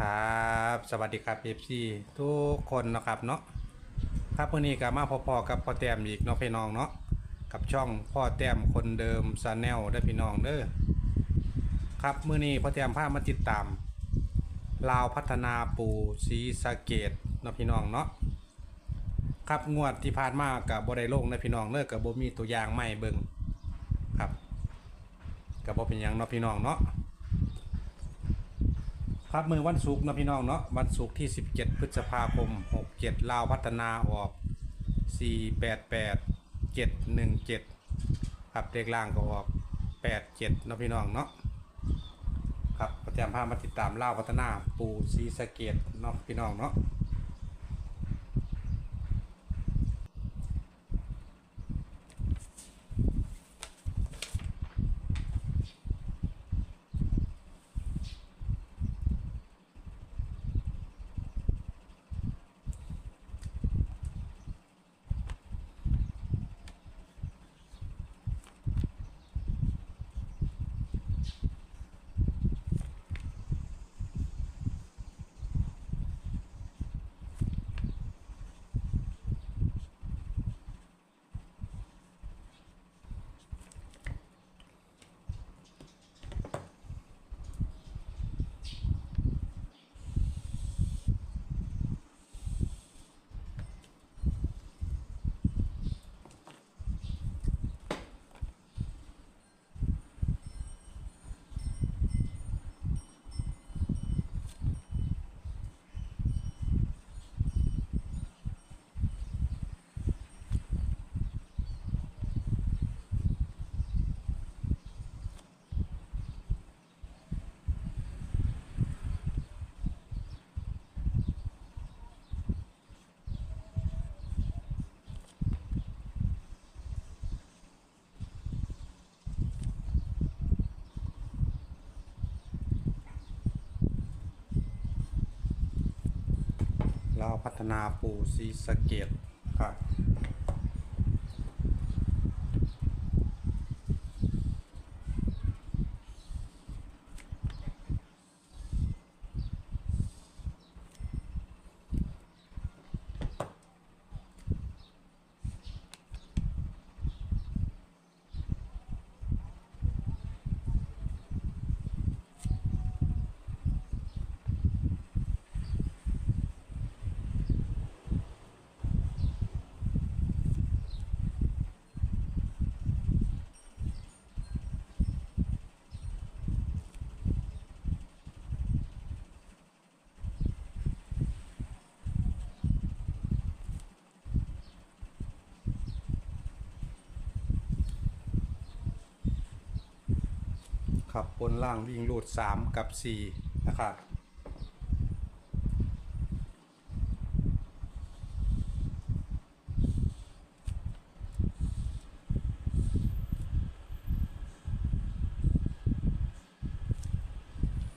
ครับ สวัสดีครับเอฟซีทุกคนนะครับเนาะครับวันนี้ก็มาพอๆกับพ่อแต้มอีกเนาะพี่น้องเนาะกับช่องพ่อแต้มคนเดิมซาแนลได้พี่น้องเด้อครับมื้อนี้พ่อแต้มพามาติดตาม ลาวพัฒนาปูศรีสะเกดเนาะพี่น้องเนาะครับงวดที่ผ่านมากับบ่ได้ลงนะพี่น้องเลิกกับบ่มีตัวอย่างใหม่เบิ่งครับกับบ่เป็นยังเนาะพี่น้องเนาะ ครับมือวันศุกร์นะพี่น้องเนาะวันศุกร์ที่ 17 พฤษภาคม 67 ลาวพัฒนาออก 488 717 ครับเลขล่างก็ออก 87เนะพี่น้องเนาะครับประจำพามาติดตามลาวพัฒนาปูซีสะเกตเนาะพี่น้องเนาะาวพัฒนาปูซีสะเกตค รับครับบนล่างวิ่งรูด 3 กับ 4 นะครับ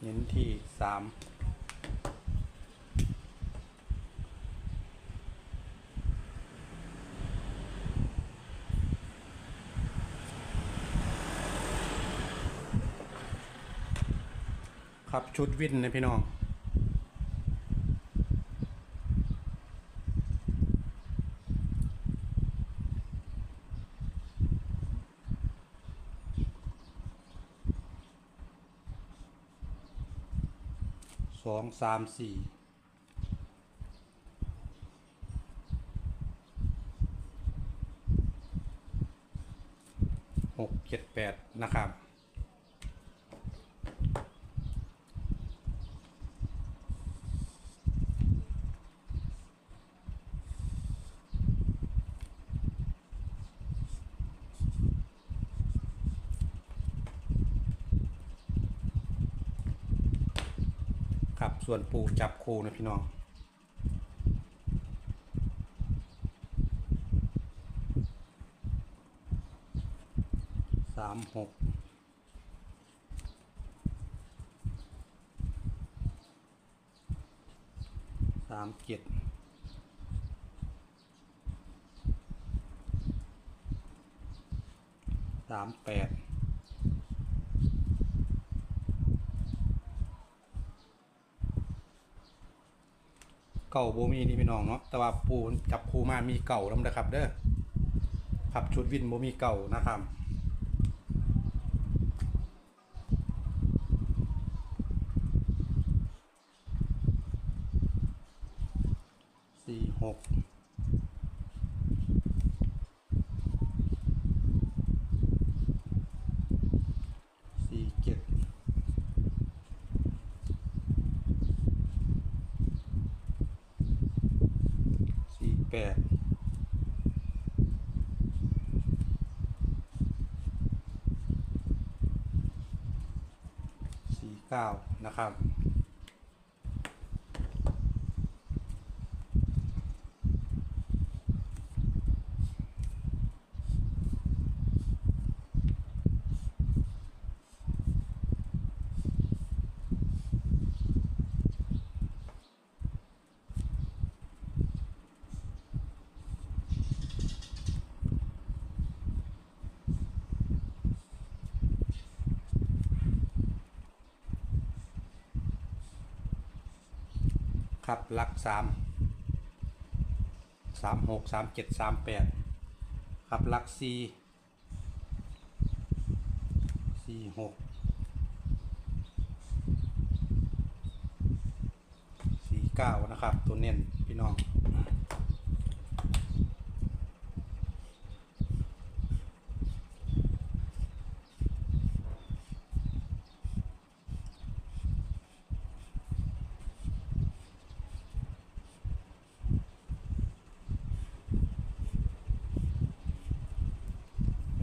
เน้นที่ 3 ครับชุดวินนะพี่น้อง สองสามสี่หกเจ็ดแปดนะครับ ส่วนปูจับคูนะพี่น้องสามหกสามเจ็ดสามแปด เก่าโบมีนี่พี่น้องเนาะแต่ว่าปูจับคูมามีเก่าแล้วนะครับ เด้อครับชุดวินโบมีเก่านะครับสี่หกสี่เจ็ดสี่ แปดสี่เก้านะครับ ครับหลักสามสามหกสามเจ็ดสามแปดครับหลักสี่สี่หกสี่เก้านะครับ ตัวเน้นพี่น้อง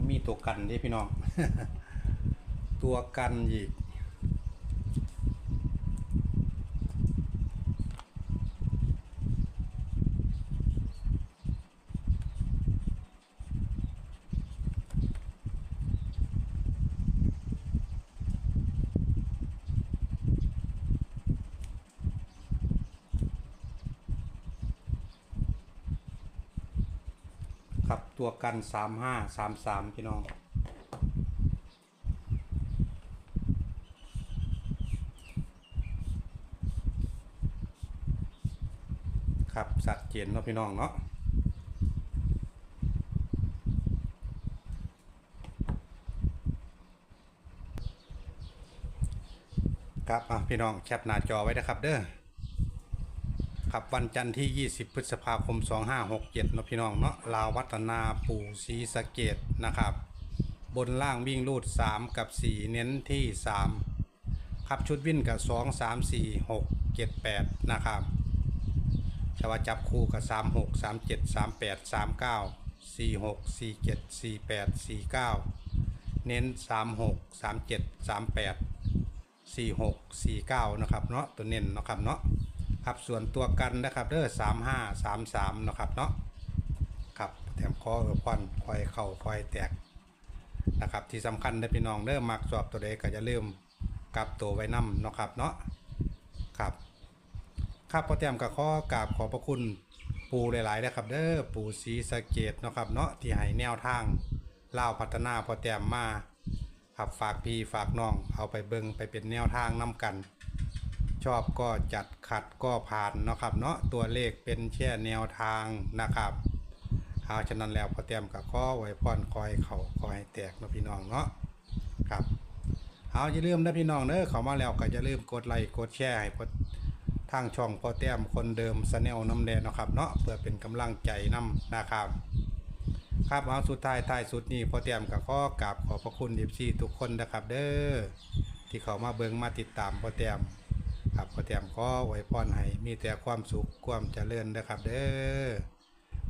มี ตัวกันนี่พี่น้อง ตัวกันอีก ครับ ตัวกันสามห้าสามสามพี่น้อง ครับสัตว์เจนเนาะพี่น้องเนาะครับอะพี่น้องแคปหน้าจอไว้นะครับเด้อ ครับวันจันทร์ที่ 20 พฤษภาคม 2567นะพี่น้องเนาะลาววัฒนาปู่ศรีสะเกดนะครับ บนล่างวิ่งรูด 3 กับ 4 เน้นที่ 3 ครับชุดวิ่นกับ 2 3 4 6 7 8 นะครับแต่ว่าจับคู่กับ 3 6 3 7 3 8 3 9 4 6 4 7 4 8 4 9 เน้น 3 6 3 7 3 8สี่หกสี่เก้านะครับเนาะตัวเน้นนะครับเนาะ ครับส่วนตัวกันนะครับเด้อสามห้าสามสามนะครับเนาะครับแถมคอเออพอนคอยเข่าคอยแตกนะครับที่สำคัญเด้อพี่น้องเด้อมักสอบตัวใดก็จะเริ่าลืมกลับตัวไว้นํเนะครับเนาะครับครับพอแต้มกับข้อกราบขอพระคุณปูหลายๆนะครับเด้อปูศรีสะเกดนะครับเนาะที่ให้แนวทางเล่าพัฒนาพอแต้มมาครับฝากพี่ฝากน้องเอาไปเบิงไปเป็นแนวทางนำกัน ชอบก็จัดขัดก็ผ่านนะครับ เนาะตัวเลขเป็นแค่แนวทางนะครับเอาฉะนั้นแล้วพอเตรียมกับข้อไว้พรคอยเขาคอยแตกนะพี่น้องเนาะครับเอาอย่าลืมนะพี่น้องเนอะเขามาแล้วก็อย่าลืมกดไลค์กดแชร์ให้พอทางช่องพอเตรียมคนเดิมสแนลน้ำแดงนะครับเนาะเพื่อเป็นกำลังใจนํนะครับครับเอาสุดท้ายท้ายสุดนี้พอเตรียมกับข้อกราบขอบพระคุณเอฟซีทุกคนนะครับ เด้อที่เขามาเบิงมาติดตามพอเตรียม ครับพอเตรียมก็ไว้พรให้มีแต่ความสุขความเจริญนะครับ เด้อ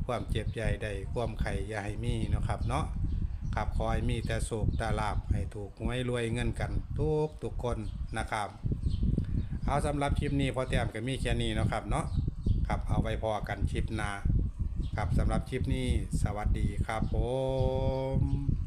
ความเจ็บใหญ่ใดความไข่อย่าให้มีนะครับเนาะครับขอให้มีแต่โศกแต่ลาบให้ถูกหวยรวยเงินกันทุกทุกคนนะครับ เอาสำหรับคลิปนี้พอเตรียมก็มีแค่นี้นะครับเนาะครับเอาไว้พอกันคลิปหน้าครับสำหรับคลิปนี้สวัสดีครับผม